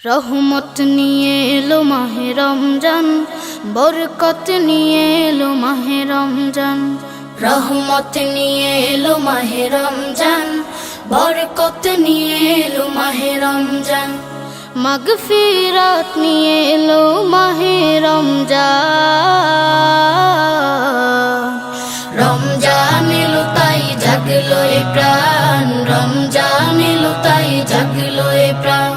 রহমত নিয়ে এলো মাহে রমজান বরকত নিয়ে এলো মাহে রমজান। রহমত নিয়ে এলো মাহে রমজান বরকত নিয়ে এলো মাহে রমজান। মাগফিরাত নিয়ে এলো মাহে রমজান। রমজান এলো তাই জাগলো এ প্রাণ।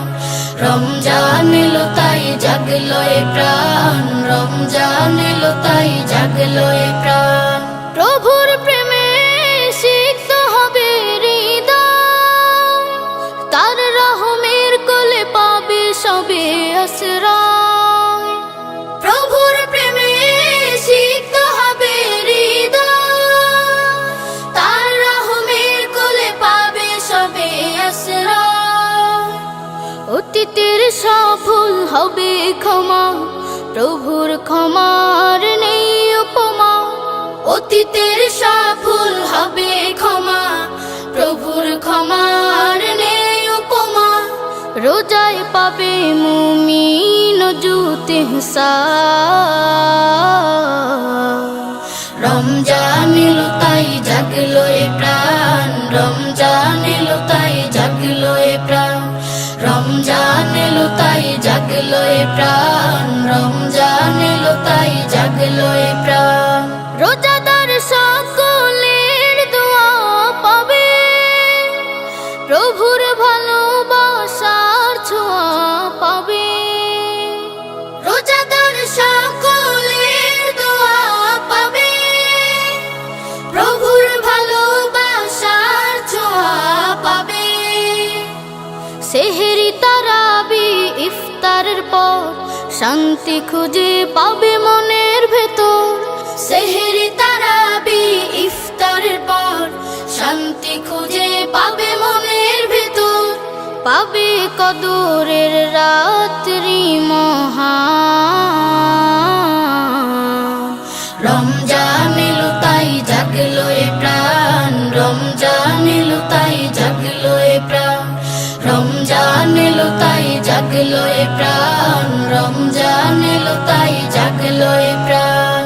রমজান এলো তাই জাগলো এ প্রাণ। রমজান এলো তাই জাগলো এ প্রাণ। প্রভুর প্রেমে সিক্ত হবে হৃদয়। তার রহমের কোলে পাবে সবে আশ্রয় অতীতের সফল হবে ক্ষমা, প্রভুর ক্ষমার নেই উপমা। অতীতের সফল হবে ক্ষমা, প্রভুর ক্ষমার নেই উপমা। রোজায় পাবে মুমিন জুতে রমজান এলো তাই জাগলো প্রাণ। তাই জাগলো এ প্রাণ, রমজান এলো তাই জাগলো প্রাণ। রোজাদার সকলের দোয়া পাবে, প্রভুর ভালোবাসার তারাবি ইফতারের পর শান্তি খুঁজে পাবে মনের ভেতর। সেহেরি তারাবি ইফতারের পর শান্তি খুঁজে পাবে মনের ভেতর। পাবে কদরের রাত্রি মহা রমজান তাই জাগলো প্রাণ রমজান এলো তাই জাগলো প্রাণ।